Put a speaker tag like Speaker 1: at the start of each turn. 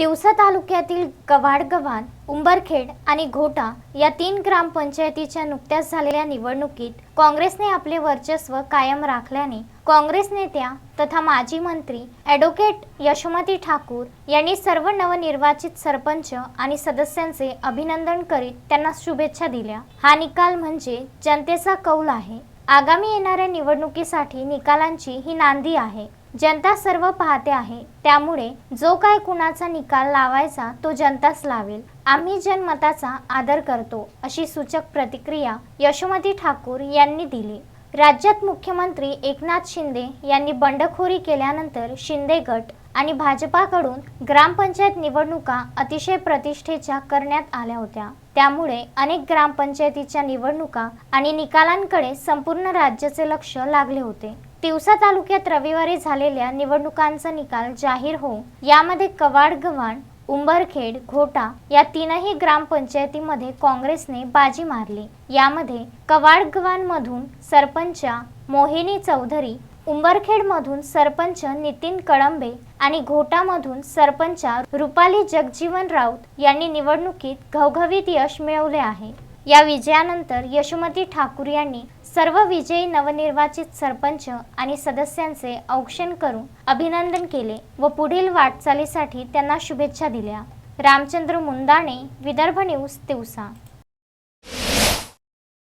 Speaker 1: तिवसा तालुक्यातील गव्हाडगव्हाण उंबरखेड आणि घोटा या तीन ग्रामपंचायतीच्या नुकत्याच झालेल्या निवडणुकीत काँग्रेसने आपले वर्चस्व कायम राखल्याने काँग्रेस नेत्या तथा माजी मंत्री ॲडव्होकेट यशोमती ठाकूर यांनी सर्व नवनिर्वाचित सरपंच आणि सदस्यांचे अभिनंदन करीत त्यांना शुभेच्छा दिल्या. हा निकाल म्हणजे जनतेचा कौल आहे. आगामी येणाऱ्या निवडणुकीसाठी निकालांची ही नांदी आहे. जनता सर्व पाहते आहे. त्यामुळे जो काय कुणाचा निकाल लावायचा तो जनताच लावेल. आम्ही जनमताचा आदर करतो अशी सूचक प्रतिक्रिया यशोमती ठाकूर यांनी दिली. राज्यात मुख्यमंत्री एकनाथ शिंदे यांनी बंडखोरी केल्यानंतर शिंदे गट आणि भाजपाकडून ग्रामपंचायत निवडणुका अतिशय प्रतिष्ठेच्या करण्यात आल्या होत्या. त्यामुळे अनेक ग्रामपंचायतीच्या निवडणुका आणि निकालांकडे संपूर्ण राज्याचे लक्ष लागले होते. तिवसा तालुक्यात रविवारी झालेल्या निवडणुकांचा निकाल जाहीर होऊन यामध्ये कवाड गव्हाण उंबरखेड घोटा या तीनही ग्रामपंचायतीमध्ये काँग्रेसने बाजी मारली. यामध्ये कवाडगव्हाणमधून सरपंच मोहिनी चौधरी उंबरखेडमधून सरपंच नितीन कळंबे आणि घोटामधून सरपंच रुपाली जगजीवन राऊत यांनी निवडणुकीत घवघवीत यश मिळवले आहे. या विजयानंतर यशोमती ठाकूर यांनी सर्व विजयी नवनिर्वाचित सरपंच आणि सदस्यांचे औक्षण करून अभिनंदन केले व पुढील वाटचालीसाठी त्यांना शुभेच्छा दिल्या. रामचंद्र मुंदाणे विदर्भ न्यूज तिवसा.